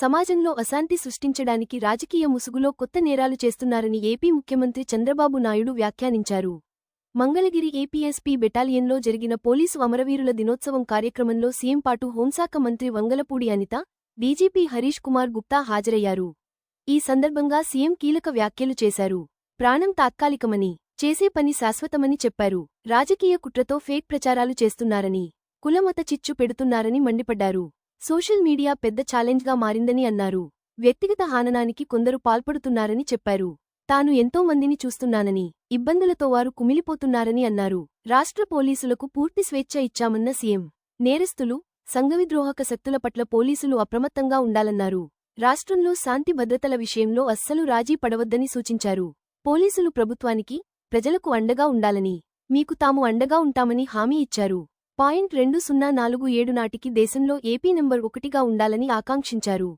సమాజంలో అశాంతి సృష్టించడానికి రాజకీయ ముసుగులో కొత్త నేరాలు చేస్తున్నారని ఏపీ ముఖ్యమంత్రి చంద్రబాబు నాయుడు వ్యాఖ్యానించారు. మంగళగిరి ఏపీఎస్పీ బెటాలియన్లో జరిగిన పోలీసు అమరవీరుల దినోత్సవం కార్యక్రమంలో సీఎం పాటు హోంశాఖ మంత్రి వంగలపూడి అనిత డీజీపీ హరీష్ కుమార్ గుప్తా హాజరయ్యారు. ఈ సందర్భంగా సీఎం కీలక వ్యాఖ్యలు చేశారు. ప్రాణం తాత్కాలికమని చేసే పని శాశ్వతమని చెప్పారు. రాజకీయ కుట్రతో ఫేక్ ప్రచారాలు చేస్తున్నారని కులమత చిచ్చు పెడుతున్నారని మండిపడ్డారు. సోషల్ మీడియా పెద్ద ఛాలెంజ్గా మారిందని అన్నారు. వ్యక్తిగత హాననానికి కొందరు పాల్పడుతున్నారని చెప్పారు. తాను ఎంతో మందిని చూస్తున్నానని ఇబ్బందులతో వారు కుమిలిపోతున్నారని అన్నారు. రాష్ట్ర పోలీసులకు పూర్తి స్వేచ్ఛ ఇచ్చామన్న సీఎం. నేరస్తులు సంఘవిద్రోహక శక్తుల పట్ల పోలీసులు అప్రమత్తంగా ఉండాలన్నారు. రాష్ట్రంలో శాంతి భద్రతల విషయంలో అస్సలు రాజీ పడవద్దని సూచించారు. పోలీసులు ప్రభుత్వానికి ప్రజలకు అండగా ఉండాలని మీకు తాము అండగా ఉంటామని హామీ ఇచ్చారు. పాయింట్ రెండు సున్నా నాలుగు ఏడు నాటికి దేశంలో ఏపీ నెంబర్ ఒకటిగా ఉండాలని ఆకాంక్షించారు.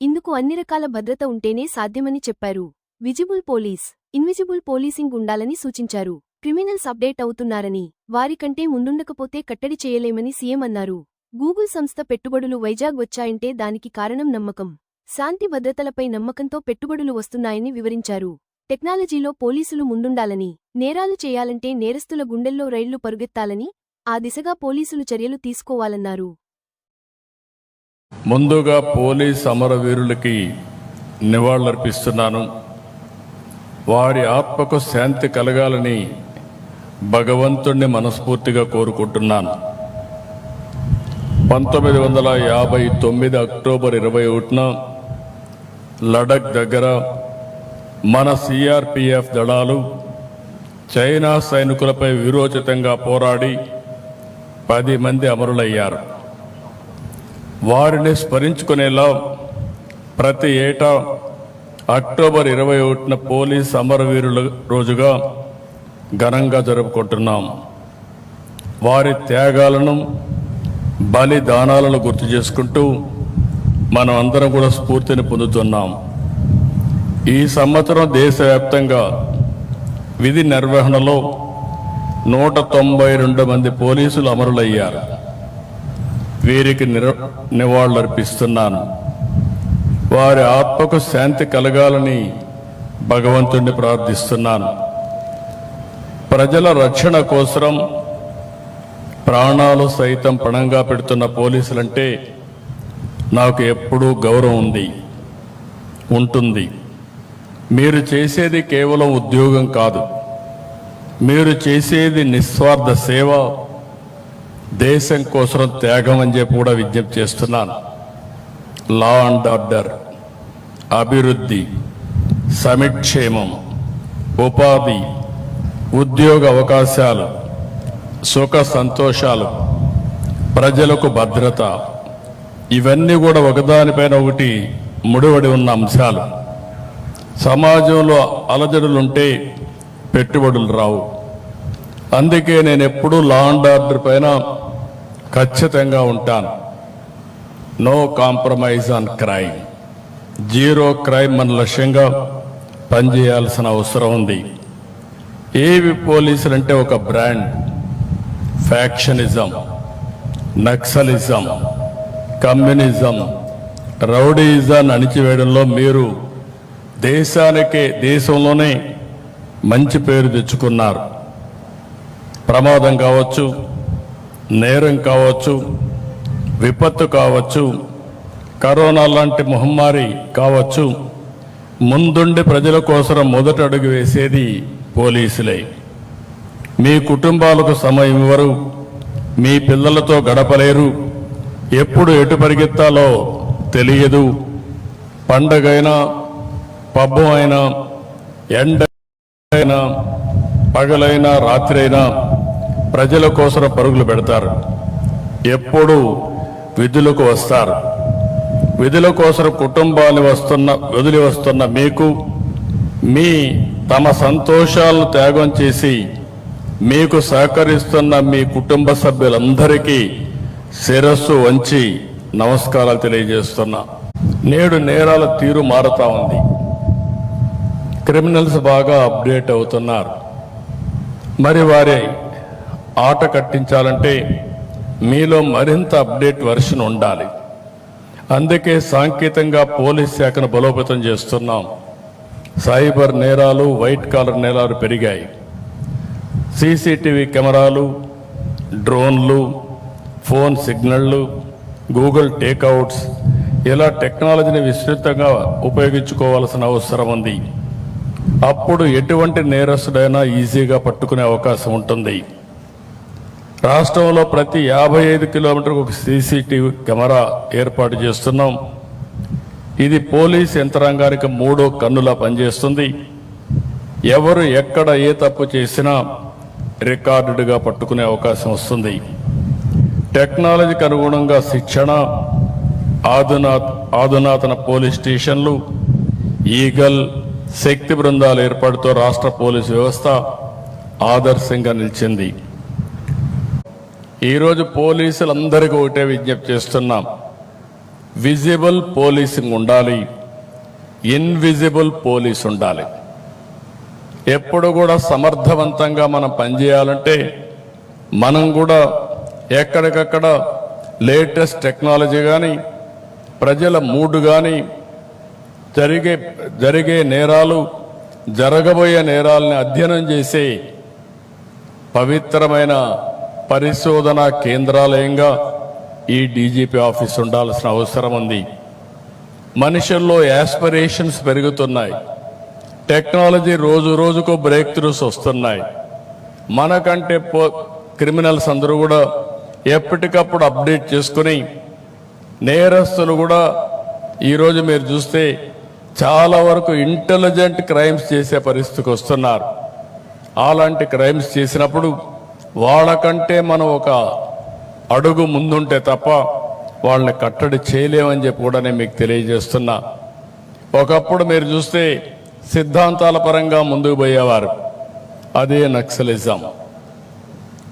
ఇందుకు అన్ని రకాల భద్రత ఉంటేనే సాధ్యమని చెప్పారు. విజిబుల్ పోలీస్ ఇన్విజిబుల్ పోలీసింగ్ ఉండాలని సూచించారు. క్రిమినల్స్ అప్డేట్ అవుతున్నారని వారికంటే ముందుండకపోతే కట్టడి చేయలేమని సీఎం అన్నారు. గూగుల్ సంస్థ పెట్టుబడులు వైజాగ్ వచ్చాయంటే దానికి కారణం నమ్మకం. శాంతి భద్రతలపై నమ్మకంతో పెట్టుబడులు వస్తున్నాయని వివరించారు. టెక్నాలజీలో పోలీసులు ముందుండాలని నేరాలు చేయాలంటే నేరస్తుల గుండెల్లో రైళ్ళు పరుగెత్తాలని ఆ దిశగా పోలీసులు చర్యలు తీసుకోవాలన్నారు. ముందుగా పోలీస్ అమరవీరులకి నివాళులర్పిస్తున్నాను. వారి ఆత్మకు శాంతి కలగాలని భగవంతుణ్ణి మనస్ఫూర్తిగా కోరుకుంటున్నాను. పంతొమ్మిది వందల యాభై తొమ్మిది అక్టోబర్ ఇరవై ఒకటిన లడక్ దగ్గర మన సిఆర్పిఎఫ్ దళాలు చైనా సైనికులపై విరోచితంగా పోరాడి పది మంది అమరులయ్యారు. వారిని స్మరించుకునేలా ప్రతి ఏటా అక్టోబర్ ఇరవై ఒకటిన పోలీస్ అమరవీరుల రోజుగా ఘనంగా జరుపుకుంటున్నాం. వారి త్యాగాలను బలిదానాలను గుర్తు చేసుకుంటూ మనం అందరం కూడా స్ఫూర్తిని పొందుతున్నాం. ఈ సంవత్సరం దేశవ్యాప్తంగా విధి నిర్వహణలో నూట తొంభై రెండు మంది పోలీసులు అమరులయ్యారు. వీరికి నిర నివాళులర్పిస్తున్నాను. వారి ఆత్మకు శాంతి కలగాలని భగవంతుణ్ణి ప్రార్థిస్తున్నాను. ప్రజల రక్షణ కోసం ప్రాణాలు సైతం పణంగా పెడుతున్న పోలీసులంటే నాకు ఎప్పుడూ గౌరవం ఉంది ఉంటుంది. మీరు చేసేది కేవలం ఉద్యోగం కాదు. మీరు చేసేది నిస్వార్థ సేవ దేశం కోసం త్యాగం అని చెప్పి కూడా విజ్ఞప్తి చేస్తున్నాను. లా అండ్ ఆర్డర్ అభివృద్ధి సమిక్షేమం ఉపాధి ఉద్యోగ అవకాశాలు సుఖ సంతోషాలు ప్రజలకు భద్రత ఇవన్నీ కూడా ఒకదానిపైన ఒకటి ముడివడి ఉన్న అంశాలు సమాజంలో అలజడులుంటే పెట్టుబడులు రావు అందుకే నేను ఎప్పుడూ లా అండ్ ఆర్డర్ పైన ఖచ్చితంగా ఉంటాను no compromise on crime zero crime మన లక్ష్యంగా పనిచేయాల్సిన అవసరం ఉంది. ఏవి పోలీసులు అంటే ఒక బ్రాండ్. ఫ్యాక్షనిజం నక్సలిజం కమ్యూనిజం రౌడీజాన్ని అణిచివేయడంలో మీరు దేశానికే దేశంలోనే మంచి పేరు తెచ్చుకున్నారు. ప్రమాదం కావచ్చు నేరం కావచ్చు విపత్తు కావచ్చు కరోనా లాంటి మహమ్మారి కావచ్చు ముందుండి ప్రజల కోసం మొదట అడుగు వేసేది పోలీసులే. మీ కుటుంబాలకు సమయం ఇవ్వరు మీ పిల్లలతో గడపలేరు ఎప్పుడు ఎటు పరిగెత్తాలో తెలియదు. పండగైనా పబ్బం అయినా ఎండ అయినా పగలైనా రాత్రి అయినా ప్రజల కోసం పరుగులు పెడతారు. ఎప్పుడు విధులకు వస్తారు. విధుల కోసం కుటుంబాన్ని వస్తున్న వదిలి వస్తున్న మీకు మీ తమ సంతోషాలను త్యాగం చేసి మీకు సహకరిస్తున్న మీ కుటుంబ సభ్యులందరికీ శిరస్సు వంచి నమస్కారాలు తెలియజేస్తున్నా. నేడు నేరాల తీరు మారుతా ఉంది. క్రిమినల్స్ బాగా అప్డేట్ అవుతున్నారు. మరి వారి ఆట కట్టించాలంటే మీలో మరింత అప్డేట్ వర్షన్ ఉండాలి. అందుకే సాంకేతికంగా పోలీస్ శాఖను బలోపేతం చేస్తున్నాం. సైబర్ నేరాలు వైట్ కాలర్ నేరాలు పెరిగాయి. సీసీటీవీ కెమెరాలు డ్రోన్లు ఫోన్ సిగ్నళ్ళు గూగుల్ టేక్అవుట్స్ ఇలా టెక్నాలజీని విస్తృతంగా ఉపయోగించుకోవాల్సిన అవసరం ఉంది. అప్పుడు ఎటువంటి నేరస్తుడైనా ఈజీగా పట్టుకునే అవకాశం ఉంటుంది. రాష్ట్రంలో ప్రతి యాభై ఐదు కిలోమీటర్కు ఒక సీసీటీవీ కెమెరా ఏర్పాటు చేస్తున్నాం. ఇది పోలీస్ యంత్రాంగానికి మూడో కన్నులా పనిచేస్తుంది. ఎవరు ఎక్కడ ఏ తప్పు చేసినా రికార్డుగా పట్టుకునే అవకాశం వస్తుంది. టెక్నాలజీకి అనుగుణంగా శిక్షణ ఆధునా ఆధునాతన పోలీస్ స్టేషన్లు ఈగల్ శక్తి బృందాల ఏర్పాటుతో రాష్ట్ర పోలీసు వ్యవస్థ ఆదర్శంగా నిలిచింది. ఈరోజు పోలీసులందరికీ ఒకటే విజ్ఞప్తి చేస్తున్నాం. విజిబుల్ పోలీసింగ్ ఉండాలి. ఇన్విజిబుల్ పోలీస్ ఉండాలి. ఎప్పుడు కూడా సమర్థవంతంగా మనం పనిచేయాలంటే మనం కూడా ఎక్కడికక్కడ లేటెస్ట్ టెక్నాలజీ కానీ ప్రజల మూడు కానీ జరిగే జరిగే నేరాలు జరగబోయే నేరాలని అధ్యయనం చేసే పవిత్రమైన పరిశోధన కేంద్రాలయంగా ఈ డీజీపీ ఆఫీస్ ఉండాల్సిన అవసరం ఉంది. మనుషుల్లో యాస్పిరేషన్స్ పెరుగుతున్నాయి. టెక్నాలజీ రోజు రోజుకు బ్రేక్ త్రూస్ వస్తున్నాయి. మనకంటే పో క్రిమినల్స్ అందరూ కూడా ఎప్పటికప్పుడు అప్డేట్ చేసుకుని నేరస్తులు కూడా ఈరోజు మీరు చూస్తే చాలా వరకు ఇంటెలిజెంట్ క్రైమ్స్ చేసే పరిస్థితికి వస్తున్నారు. అలాంటి క్రైమ్స్ చేసినప్పుడు వాళ్ళకంటే మనం ఒక అడుగు ముందుంటే తప్ప వాళ్ళని కట్టడి చేయలేమని చెప్పి కూడా నేను మీకు తెలియజేస్తున్నా. ఒకప్పుడు మీరు చూస్తే సిద్ధాంతాల పరంగా ముందుకు పోయేవారు. అదే నక్సలిజం.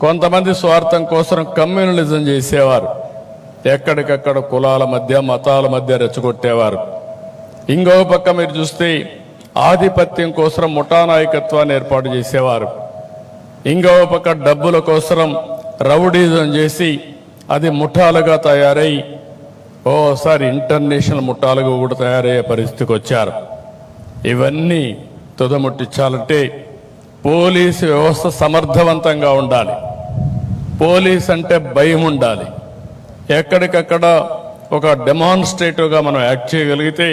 కొంతమంది స్వార్థం కోసం కమ్యూనలిజం చేసేవారు. ఎక్కడికక్కడ కులాల మధ్య మతాల మధ్య రెచ్చగొట్టేవారు. ఇంకో పక్క మీరు చూస్తే ఆధిపత్యం కోసం ముఠానాయకత్వాన్ని ఏర్పాటు చేసేవారు. ఇంకో పక్క డబ్బుల కోసం రౌడీజం చేసి అది ముఠాలుగా తయారై ఓసారి ఇంటర్నేషనల్ ముఠాలుగా కూడా తయారయ్యే పరిస్థితికి వచ్చారు. ఇవన్నీ తుదముట్టించాలంటే పోలీసు వ్యవస్థ సమర్థవంతంగా ఉండాలి. పోలీస్ అంటే భయం ఉండాలి. ఎక్కడికక్కడ ఒక డెమాన్స్ట్రేటివ్గా మనం యాక్ట్ చేయగలిగితే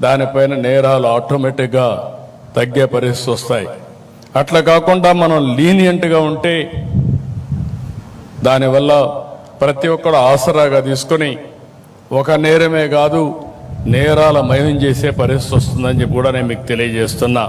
దానిపైన నేరాలు ఆటోమేటిక్గా తగ్గే పరిస్థితి వస్తాయి. అట్లా కాకుండా మనం లీనియంట్గా ఉంటే దానివల్ల ప్రతి ఒక్కడు ఆసరాగా తీసుకొని ఒక నేరమే కాదు నేరాల మయం చేసే పరిస్థితి వస్తుందని చెప్పి కూడా నేను మీకు తెలియజేస్తున్నా.